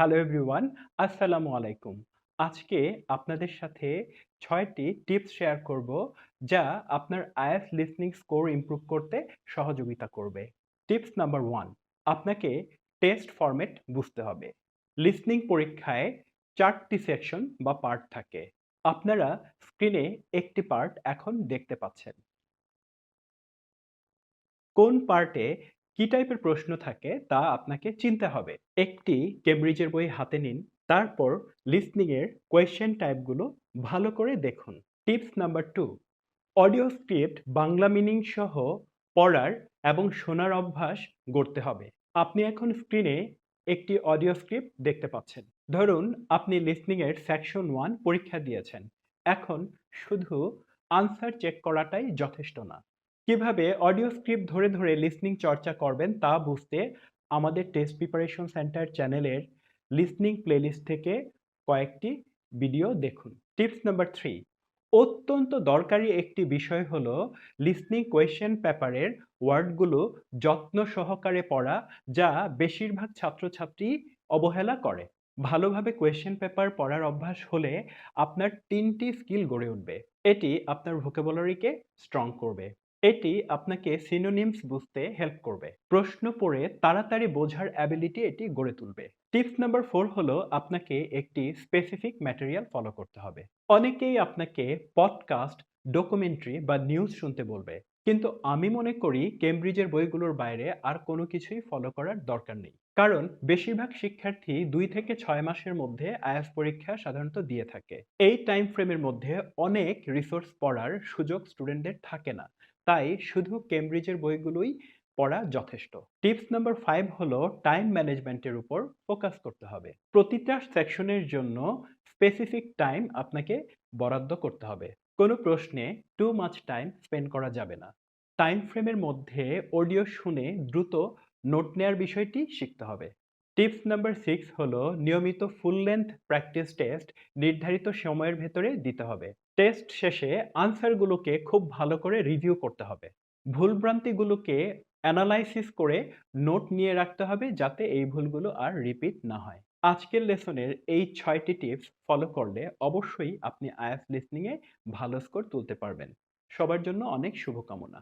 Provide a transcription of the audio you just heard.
Hello everyone আসসালামু আলাইকুম। আজকে আপনাদের সাথে ছয়টি টিপস শেয়ার করব যা আপনার আইএলটিএস লিসনিং স্কোর ইমপ্রুভ করতে সহযোগিতা করবে। টিপস নাম্বার ওয়ান, আপনাকে টেস্ট ফরম্যাট বুঝতে হবে। লিসনিং পরীক্ষায় চারটি সেকশন বা পার্ট থাকে। আপনারা স্ক্রিনে একটি পার্ট এখন দেখতে পাচ্ছেন। কোন পার্টে কি টাইপের প্রশ্ন থাকে তা আপনাকে চিনতে হবে। একটি কেমব্রিজের বই হাতে নিন, তারপর লিসনিং এর কোয়েশ্চেন টাইপগুলো ভালো করে দেখুন। Tips number two audio script Bangla meaning সহ পড়ার এবং শোনার অভ্যাস গড়তে হবে। আপনি এখন স্ক্রিনে একটি অডিও স্ক্রিপ্ট দেখতে পাচ্ছেন। ধরুন, আপনি লিসনিং এর সেকশন ওয়ান পরীক্ষা দিয়েছেন। এখন শুধু আনসার চেক করাটাই যথেষ্ট না। কীভাবে অডিও স্ক্রিপ্ট ধরে ধরে লিসনিং চর্চা করবেন তা বুঝতে আমাদের টেস্ট প্রিপারেশন সেন্টার চ্যানেলের লিসনিং প্লেলিস্ট থেকে কয়েকটি ভিডিও দেখুন। টিপস নাম্বার থ্রি অত্যন্ত দরকারি একটি বিষয় হল লিসনিং কোয়েশ্চেন পেপারের ওয়ার্ডগুলো যত্ন সহকারে পড়া যা বেশিরভাগ ছাত্রছাত্রী অবহেলা করে। ভালোভাবে কোয়েশ্চেন পেপার পড়ার অভ্যাস হলে আপনার তিনটি স্কিল গড়ে উঠবে। এটি আপনার ভোকেবলারিকে স্ট্রং করবে। এটি আপনাকে সিনোনিমস বুঝতে হেল্প করবে। প্রশ্ন পড়ে তাড়াতাড়ি বোঝার অ্যাবিলিটি এটি গড়ে তুলবে। টিপস নাম্বার ফোর হলো আপনাকে একটি স্পেসিফিক ম্যাটেরিয়াল ফলো করতে হবে। অনেকেই আপনাকে পডকাস্ট ডকুমেন্টারি বা নিউজ শুনতে বলবে, কিন্তু আমি মনে করি কেমব্রিজের বইগুলোর বাইরে আর কোনো কিছুই ফলো করার দরকার নেই। কারণ বেশিরভাগ শিক্ষার্থী দুই থেকে ছয় মাসের মধ্যে আয়াস পরীক্ষা সাধারণত দিয়ে থাকে। এই টাইম ফ্রেমের মধ্যে অনেক রিসোর্স পড়ার সুযোগ স্টুডেন্টদের থাকে না। তাই শুধু কেমব্রিজের বইগুলোই পড়া যথেষ্ট। টিপস নাম্বার ফাইভ হলো টাইম ম্যানেজমেন্টের উপর ফোকাস করতে হবে। প্রতিটা সেকশনের জন্য স্পেসিফিক টাইম আপনাকে বরাদ্দ করতে হবে। কোনো প্রশ্নে টু মাচ টাইম স্পেন্ড করা যাবে না। টাইম ফ্রেমের মধ্যে অডিও শুনে দ্রুত নোট নেয়ার বিষয়টি শিখতে হবে। টিপস নাম্বার সিক্স হলো নিয়মিত ফুল লেন্থ প্র্যাকটিস টেস্ট নির্ধারিত সময়ের ভেতরে দিতে হবে। টেস্ট শেষে আনসারগুলোকে খুব ভালো করে রিভিউ করতে হবে। ভুলভ্রান্তিগুলোকে অ্যানালাইসিস করে নোট নিয়ে রাখতে হবে যাতে এই ভুলগুলো আর রিপিট না হয়। আজকের লেসনের এই ছয়টি টিপস ফলো করলে অবশ্যই আপনি আয়াস লিসনিংয়ে ভালো স্কোর তুলতে পারবেন। সবার জন্য অনেক শুভকামনা।